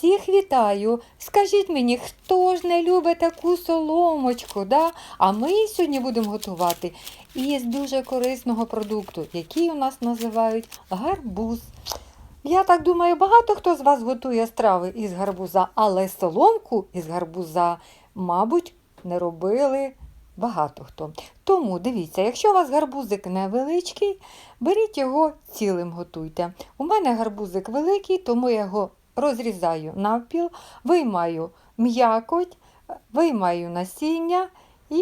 Всіх вітаю. Скажіть мені, хто ж не любить таку соломочку? Да? А ми сьогодні будемо готувати із дуже корисного продукту, який у нас називають гарбуз. Я так думаю, багато хто з вас готує страви із гарбуза, але соломку із гарбуза, мабуть, не робили багато хто. Тому дивіться, якщо у вас гарбузик невеличкий, беріть його цілим готуйте. У мене гарбузик великий, тому я його розрізаю навпіл, виймаю м'якоть, виймаю насіння і,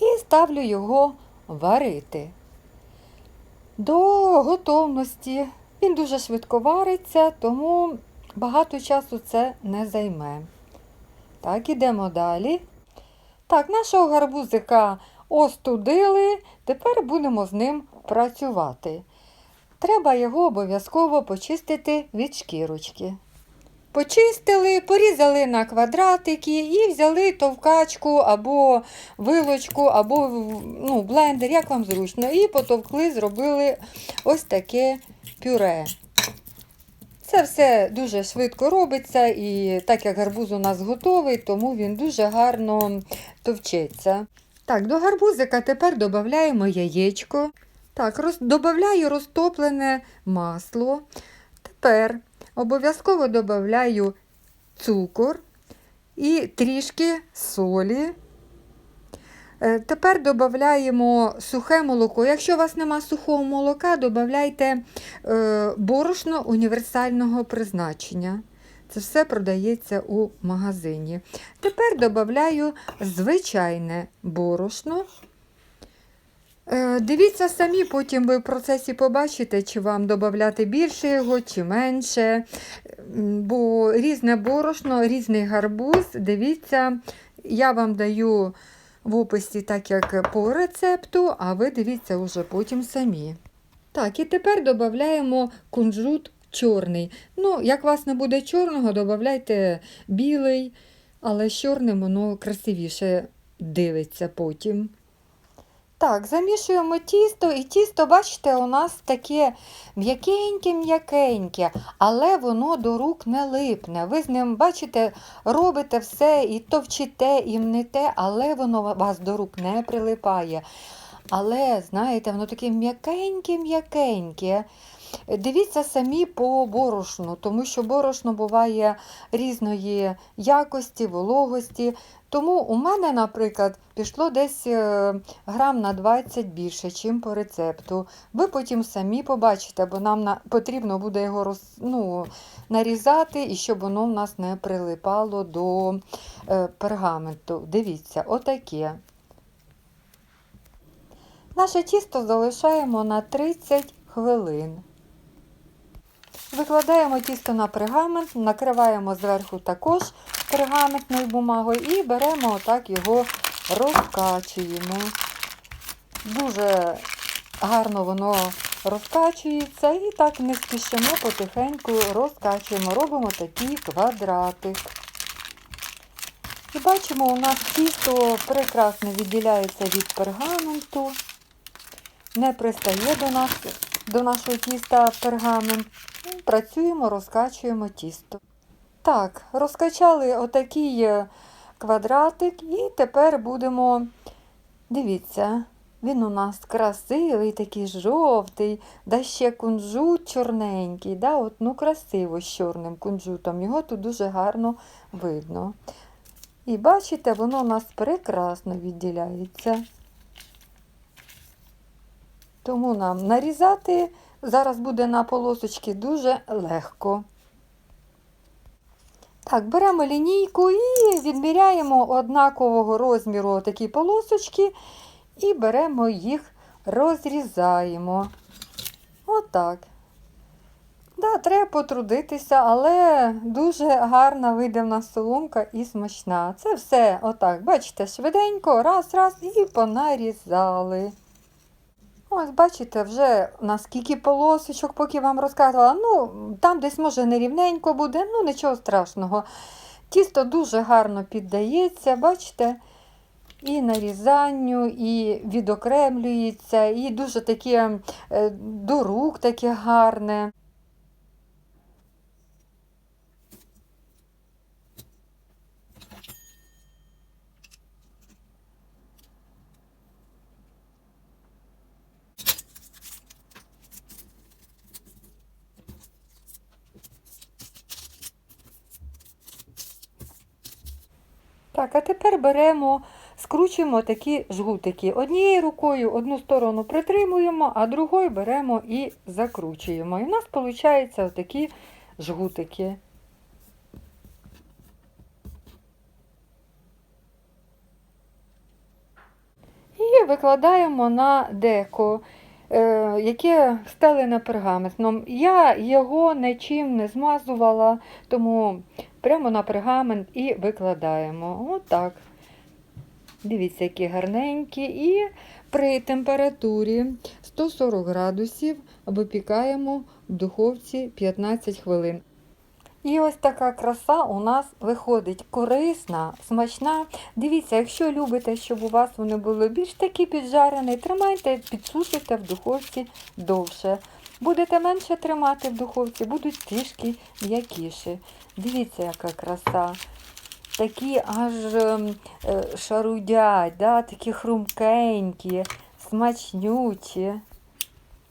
і ставлю його варити. До готовності. Він дуже швидко вариться, тому багато часу це не займе. Так, ідемо далі. Так, нашого гарбузика остудили, тепер будемо з ним працювати. Треба його обов'язково почистити від шкірочки. Почистили, порізали на квадратики і взяли товкачку або вилочку, або ну, блендер, як вам зручно, і потовкли, зробили ось таке пюре. Це все дуже швидко робиться, і так як гарбуз у нас готовий, тому він дуже гарно товчеться. Так, до гарбузика тепер додаємо яєчко. Так, роз... додаю розтоплене масло. Тепер обов'язково додаю цукор і трішки солі. Е, Тепер додаємо сухе молоко. Якщо у вас нема сухого молока, додайте е, борошно універсального призначення. Це все продається у магазині. Тепер додаю звичайне борошно. Е, Дивіться самі, потім ви в процесі побачите, чи вам додати більше його, чи менше. Бо різне борошно, різний гарбуз. Дивіться, я вам даю в описі, так як по рецепту, а ви дивіться вже потім самі. Так, і тепер додаємо кунжут чорний. Ну, як у вас не буде чорного, додайте білий, але з чорним воно красивіше дивиться потім. Так, замішуємо тісто, і тісто, бачите, у нас таке м'якеньке-м'якеньке, але воно до рук не липне. Ви з ним, бачите, робите все і товчите, і мнете, але воно вас до рук не прилипає. Але, знаєте, воно таке м'якеньке-м'якеньке. Дивіться самі по борошну, тому що борошно буває різної якості, вологості. Тому у мене, наприклад, пішло десь е, грам на 20 більше, чим по рецепту. Ви потім самі побачите, бо нам потрібно буде його роз, ну, нарізати, і щоб воно в нас не прилипало до е, пергаменту. Дивіться, отаке. Наше тісто залишаємо на 30 хвилин. Викладаємо тісто на пергамент, накриваємо зверху також пергаментною бумагою і беремо отак його розкачуємо. Дуже гарно воно розкачується і так не спішимо, потихеньку розкачуємо, робимо такий квадратик. І бачимо, у нас тісто прекрасно відділяється від пергаменту, не пристає до нас, до нашого тіста пергамент. Працюємо, розкачуємо тісто. Так, розкачали отакий е, квадратик, і тепер будемо, дивіться, він у нас красивий, такий жовтий, да ще кунжут чорненький. Да? От, ну, красиво з чорним кунжутом. Його тут дуже гарно видно. І бачите, воно у нас прекрасно відділяється. Тому нам нарізати зараз буде на полосочки дуже легко. Так, беремо лінійку і відміряємо однакового розміру такі полосочки і беремо їх, розрізаємо. Отак. Да, треба потрудитися, але дуже гарна вийде в нас соломка і смачна. Це все, отак, бачите, швиденько, раз, раз і понарізали. Ось, бачите, вже наскільки полосочок, поки вам розказувала. Ну, там десь може нерівненько буде, ну нічого страшного. Тісто дуже гарно піддається, бачите, і нарізанню, і відокремлюється, і дуже таке е, до рук таке гарне. Так, а тепер беремо, скручуємо такі жгутики. Однією рукою одну сторону притримуємо, а другою беремо і закручуємо. І в нас виходить отакі жгутики. І викладаємо на деко, яке стелене пергаментом. Я його нічим не змазувала, тому прямо на пергамент і викладаємо. Отак. Дивіться, які гарненькі. І при температурі 140 градусів випікаємо в духовці 15 хвилин. І ось така краса у нас виходить корисна, смачна. Дивіться, якщо любите, щоб у вас вони були більш такі піджарені, тримайте, підсушуйте в духовці довше. Будете менше тримати в духовці, будуть трішки м'якіші. Дивіться, яка краса. Такі аж ем, е, шарудять, да, такі хрумкенькі, смачнючі.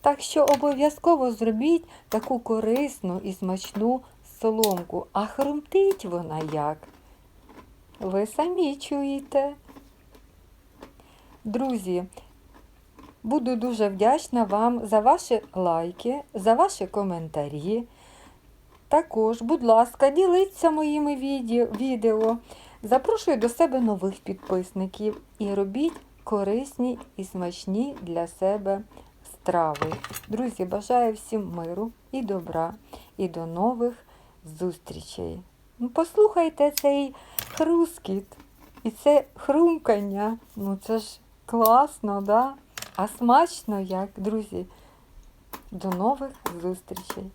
Так що обов'язково зробіть таку корисну і смачну соломку. А хрумтить вона як? Ви самі чуєте. Друзі, буду дуже вдячна вам за ваші лайки, за ваші коментарі. Також, будь ласка, діліться моїми відео. Запрошую до себе нових підписників і робіть корисні і смачні для себе страви. Друзі, бажаю всім миру і добра, і до нових зустрічей. Ну, Послухайте цей хрускіт і це хрумкання. Ну це ж класно, да? А смачно як, друзі. До нових зустрічей!